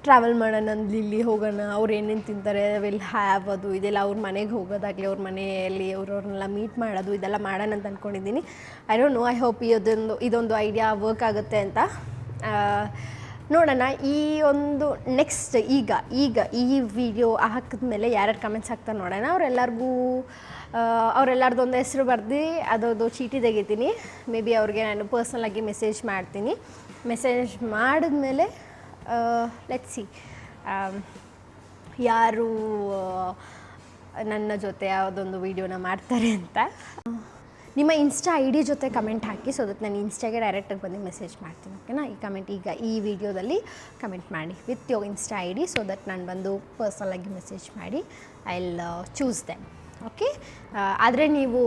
ಟ್ರಾವೆಲ್ ಮಾಡೋಣ, ಇಲ್ಲಿ ಹೋಗೋಣ, ಅವ್ರು ಏನೇನು ತಿಂತಾರೆ ವಿಲ್ ಹ್ಯಾವ್ ಅದು, ಇದೆಲ್ಲ ಅವ್ರ ಮನೆಗೆ ಹೋಗೋದಾಗಲಿ, ಅವ್ರ ಮನೆಯಲ್ಲಿ ಅವ್ರವ್ರನ್ನೆಲ್ಲ ಮೀಟ್ ಮಾಡೋದು, ಇದೆಲ್ಲ ಮಾಡೋಣ ಅಂತ ಅಂದ್ಕೊಂಡಿದ್ದೀನಿ I don't know I hope ಇದೊಂದು ಇದೊಂದು ಐಡಿಯಾ ವರ್ಕ್ ಆಗುತ್ತೆ ಅಂತ. ನೋಡೋಣ, ಈ ಒಂದು ನೆಕ್ಸ್ಟ್ ಈಗ ಈಗ ಈ ವಿಡಿಯೋ ಹಾಕಿದ್ಮೇಲೆ ಯಾರ್ಯಾರು ಕಮೆಂಟ್ಸ್ ಹಾಕ್ತಾರೆ ನೋಡೋಣ, ಅವರೆಲ್ಲರಿಗೂ ಅವರೆಲ್ಲರದ್ದು ಒಂದು ಹೆಸರು ಬರೆದು ಅದೊಂದು ಚೀಟಿ ತೆಗಿತೀನಿ. ಮೇ ಬಿ ಅವ್ರಿಗೆ ನಾನು ಪರ್ಸ್ನಲಾಗಿ ಮೆಸೇಜ್ ಮಾಡ್ತೀನಿ. ಮೆಸೇಜ್ ಮಾಡಿದ್ಮೇಲೆ ಲೆಟ್ ಸಿ ಯಾರು ನನ್ನ ಜೊತೆ ಯಾವುದೊಂದು ವೀಡಿಯೋನ ಮಾಡ್ತಾರೆ ಅಂತ. ನಿಮ್ಮ ಇನ್ಸ್ಟಾ ಐ ಡಿ ಜೊತೆ ಕಮೆಂಟ್ ಹಾಕಿ ಸೊ ಅದಕ್ಕೆ ನಾನು ಇನ್ಸ್ಟಾಗೆ ಡೈರೆಕ್ಟಾಗಿ ಬಂದು ಮೆಸೇಜ್ ಮಾಡ್ತೀನಿ ಓಕೆನಾ ಈ ಕಮೆಂಟ್ ಈಗ ಈ ವಿಡಿಯೋದಲ್ಲಿ ಕಮೆಂಟ್ ಮಾಡಿ with your Insta I D so that ನಾನು ಬಂದು ಪರ್ಸನಲಾಗಿ ಮೆಸೇಜ್ ಮಾಡಿ I will choose them okay ಆದರೆ ನೀವು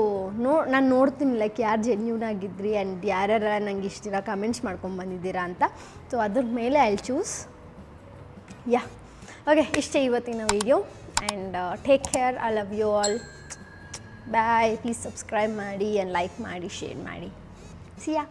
ನೋ, ನಾನು ನೋಡ್ತೀನಿ ಲೈಕ್ ಯಾರು ಜೆನ್ಯೂನ್ ಆಗಿದ್ರಿ ಆ್ಯಂಡ್ ಯಾರ್ಯಾರ ನಂಗೆ ಇಷ್ಟ ದಿನ ಕಮೆಂಟ್ಸ್ ಮಾಡ್ಕೊಂಡು ಬಂದಿದ್ದೀರಾ ಅಂತ. ಸೊ ಅದ್ರ ಮೇಲೆ ಐ ಚೂಸ್ ಯಾ ಓಕೆ ಇಷ್ಟೇ ಇವತ್ತಿನ video and take care I love you all bye please subscribe ಮಾಡಿ ಆ್ಯಂಡ್ ಲೈಕ್ ಮಾಡಿ ಶೇರ್ ಮಾಡಿ. See ya